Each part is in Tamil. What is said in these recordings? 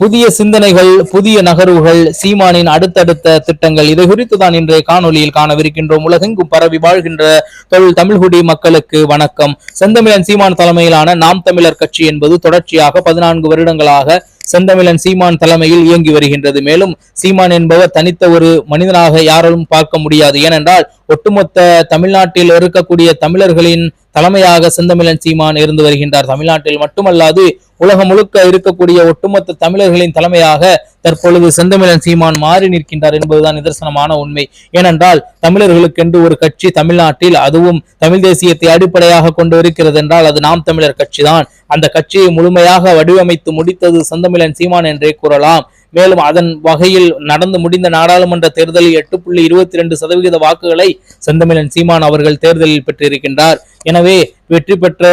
புதிய சிந்தனைகள் புதிய நகர்வுகள் சீமானின் அடுத்தடுத்த திட்டங்கள் இதை குறித்து தான் இன்றைய காணொலியில் காணவிருக்கின்றோம். உலகெங்கும் பரவி வாழ்கின்ற தொழில் தமிழ்குடி மக்களுக்கு வணக்கம். செந்தமிழன் சீமான் தலைமையிலான நாம் தமிழர் கட்சி என்பது தொடர்ச்சியாக பதினான்கு வருடங்களாக செந்தமிழன் சீமான் தலைமையில் இயங்கி வருகின்றது. மேலும் சீமான் என்பவர் தனித்த ஒரு மனிதனாக யாராலும் பார்க்க முடியாது. ஏனென்றால் ஒட்டுமொத்த தமிழ்நாட்டில் இருக்கக்கூடிய தமிழர்களின் தலைமையாக செந்தமிழன் சீமான் இருந்து வருகின்றார். தமிழ்நாட்டில் மட்டுமல்லாது உலகம் முழுக்க இருக்கக்கூடிய ஒட்டுமொத்த தமிழர்களின் தலைமையாக தற்பொழுது செந்தமிழன் சீமான் மாறி நிற்கின்றார் என்பதுதான் நிதர்சனமான உண்மை. ஏனென்றால் தமிழர்களுக்கென்று ஒரு கட்சி தமிழ்நாட்டில் அதுவும் தமிழ் தேசியத்தை அடிப்படையாக கொண்டு இருக்கிறது என்றால் அது நாம் தமிழர் கட்சி தான் அந்த கட்சியை முழுமையாக வடிவமைத்து முடித்தது செந்தமிழன் சீமான் என்றே கூறலாம். மேலும் அதன் வகையில் நடந்து முடிந்த நாடாளுமன்ற தேர்தலில் எட்டு புள்ளி இருபத்தி ரெண்டு சதவிகித வாக்குகளை செந்தமிழன் சீமான் அவர்கள் தேர்தலில் பெற்றிருக்கின்றார். எனவே வெற்றி பெற்ற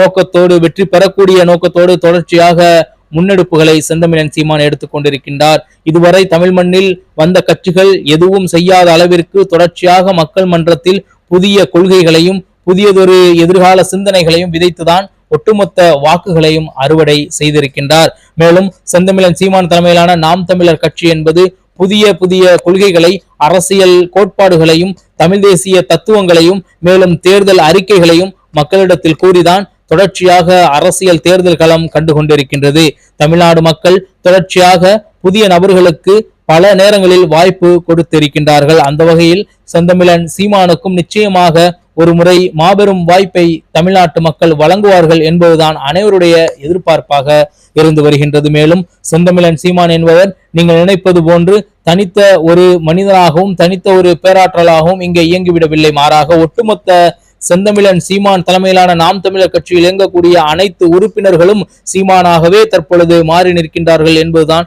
நோக்கத்தோடு வெற்றி பெறக்கூடிய நோக்கத்தோடு தொடர்ச்சியாக முன்னெடுப்புகளை செந்தமிழன் சீமான் எடுத்துக்கொண்டிருக்கின்றார் இதுவரை தமிழ் மண்ணில் வந்த கட்சிகள் எதுவும் செய்யாத அளவிற்கு தொடர்ச்சியாக மக்கள் மன்றத்தில் புதிய கொள்கைகளையும் புதியதொரு எதிர்கால சிந்தனைகளையும் விதைத்துதான் ஒட்டுமொத்த வாக்குகளையும் அறுவடை செய்திருக்கின்றார். மேலும் செந்தமிழன் சீமான் தலைமையிலான நாம் தமிழர் கட்சி என்பது புதிய புதிய கொள்கைகளை அரசியல் கோட்பாடுகளையும் தமிழ் தேசிய தத்துவங்களையும் மேலும் தேர்தல் அறிக்கைகளையும் மக்களிடத்தில் கூறிதான் தொடர்ச்சியாக அரசியல் தேர்தல் களம் கண்டு கொண்டிருக்கின்றது தமிழ்நாடு மக்கள் தொடர்ச்சியாக புதிய நபர்களுக்கு பல நேரங்களில் வாய்ப்பு கொடுத்திருக்கின்றார்கள். அந்த வகையில் செந்தமிழன் சீமானுக்கும் நிச்சயமாக ஒரு முறை மாபெரும் வாய்ப்பை தமிழ்நாட்டு மக்கள் வழங்குவார்கள் என்பதுதான் அனைவருடைய எதிர்பார்ப்பாக இருந்து வருகின்றது. மேலும் செந்தமிழன் சீமான் என்பவர் நீங்கள் நினைப்பது போன்று தனித்த ஒரு மனிதனாகவும் தனித்த ஒரு பேராற்றலாகவும் இங்கே இயங்கிவிடவில்லை. மாறாக ஒட்டுமொத்த செந்தமிழன் சீமான் தலைமையிலான நாம் தமிழர் கட்சியில் இயங்கக்கூடிய அனைத்து உறுப்பினர்களும் சீமானாகவே தற்பொழுது மாறி நிற்கின்றார்கள் என்பதுதான்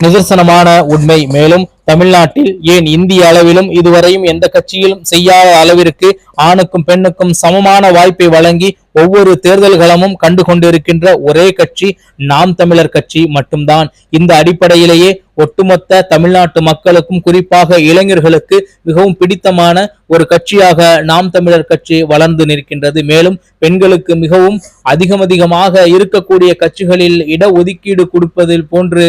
நிதர்சனமான உண்மை. மேலும் தமிழ்நாட்டில் ஏன் இந்திய அளவிலும் இதுவரையும் எந்த கட்சியிலும் செய்யாத அளவிற்கு ஆணுக்கும் பெண்ணுக்கும் சமமான வாய்ப்பை வழங்கி ஒவ்வொரு தேர்தல்களமும் கண்டு கொண்டிருக்கின்ற ஒரே கட்சி நாம் தமிழர் கட்சி மட்டும்தான். இந்த அடிப்படையிலேயே ஒட்டுமொத்த தமிழ்நாட்டு மக்களுக்கும் குறிப்பாக இளைஞர்களுக்கு மிகவும் பிடித்தமான ஒரு கட்சியாக நாம் தமிழர் கட்சி வளர்ந்து நிற்கின்றது. மேலும் பெண்களுக்கு மிகவும் அதிகம் அதிகமாக இருக்கக்கூடிய கட்சிகளில் இட ஒதுக்கீடு கொடுப்பதில் போன்று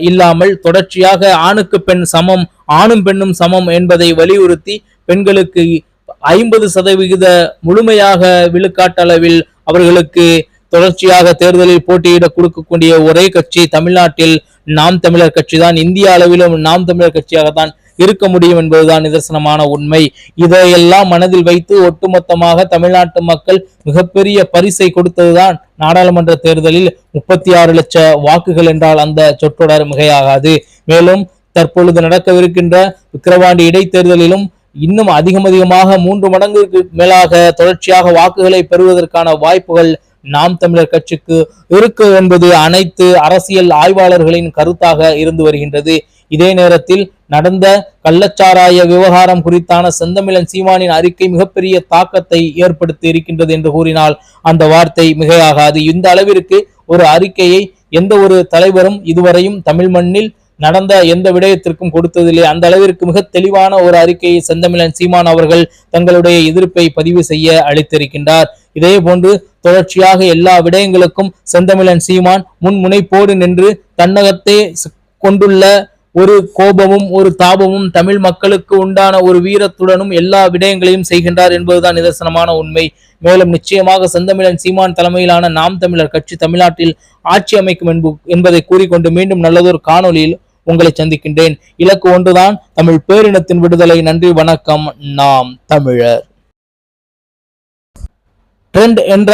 இல்லாமல் தொடர்ச்சியாக ஆணுக்கு பெண் சமம் ஆணும் பெண்ணும் சமம் என்பதை வலியுறுத்தி பெண்களுக்கு ஐம்பது சதவிகித முழுமையாக விழுக்காட்டளவில் அவர்களுக்கு தொடர்ச்சியாக தேர்தலில் போட்டியிட கொடுக்கக்கூடிய ஒரே கட்சி தமிழ்நாட்டில் நாம் தமிழர் கட்சி தான் இந்திய அளவிலும் நாம் தமிழர் கட்சியாக தான் இருக்க முடியும் என்பதுதான் நிதர்சனமான உண்மை. இதையெல்லாம் மனதில் வைத்து ஒட்டுமொத்தமாக தமிழ்நாட்டு மக்கள் மிகப்பெரிய பரிசை கொடுத்ததுதான் நாடாளுமன்ற தேர்தலில் முப்பத்தி ஆறு லட்ச வாக்குகள் என்றால் அந்த சொற்றொடர் மிகையாகாது. மேலும் தற்பொழுது நடக்கவிருக்கின்ற விக்கிரவாண்டி இடைத்தேர்தலிலும் இன்னும் அதிகம் அதிகமாக மூன்று மடங்குக்கு மேலாக தொடர்ச்சியாக வாக்குகளை பெறுவதற்கான வாய்ப்புகள் நாம் தமிழர் கட்சிக்கு இருக்கு என்பது அனைத்து அரசியல் ஆய்வாளர்களின் கருத்தாக இருந்து வருகின்றது. இதே நேரத்தில் நடந்த கள்ளச்சாராய விவகாரம் குறித்தான செந்தமிழன் சீமானின் அறிக்கை மிகப்பெரிய தாக்கத்தை ஏற்படுத்தி இருக்கின்றது என்று கூறினால் அந்த வார்த்தை மிகையாகாது. இந்த அளவிற்கு ஒரு அறிக்கையை எந்த ஒரு தலைவரும் இதுவரையும் தமிழ் மண்ணில் நடந்த எந்த விடயத்திற்கும் கொடுத்ததில்லை. அந்த அளவிற்கு மிக தெளிவான ஒரு அறிக்கையை செந்தமிழன் சீமான் அவர்கள் தங்களுடைய எதிர்ப்பை பதிவு செய்ய அளித்திருக்கின்றார். இதே போன்று தொடர்ச்சியாக எல்லா விடயங்களுக்கும் செந்தமிழன் சீமான் முன் முனைப்போடு நின்று தன்னகத்தை கொண்டுள்ள ஒரு கோபமும் ஒரு தாபமும் தமிழ் மக்களுக்கு உண்டான ஒரு வீரத்துடனும் எல்லா விடயங்களையும் செய்கின்றார் என்பதுதான் நிதர்சனமான உண்மை. மேலும் நிச்சயமாக செந்தமிழன் சீமான் தலைமையிலான நாம் தமிழர் கட்சி தமிழ்நாட்டில் ஆட்சி அமைக்கும் என்பு- என்பதை கூறிக்கொண்டு மீண்டும் நல்லதொரு காணொலியில் உங்களை சந்திக்கின்றேன். இலக்கு ஒன்றுதான் தமிழ் பேரினத்தின் விடுதலை. நன்றி வணக்கம். நாம் தமிழர். ட்ரெண்ட் என்ற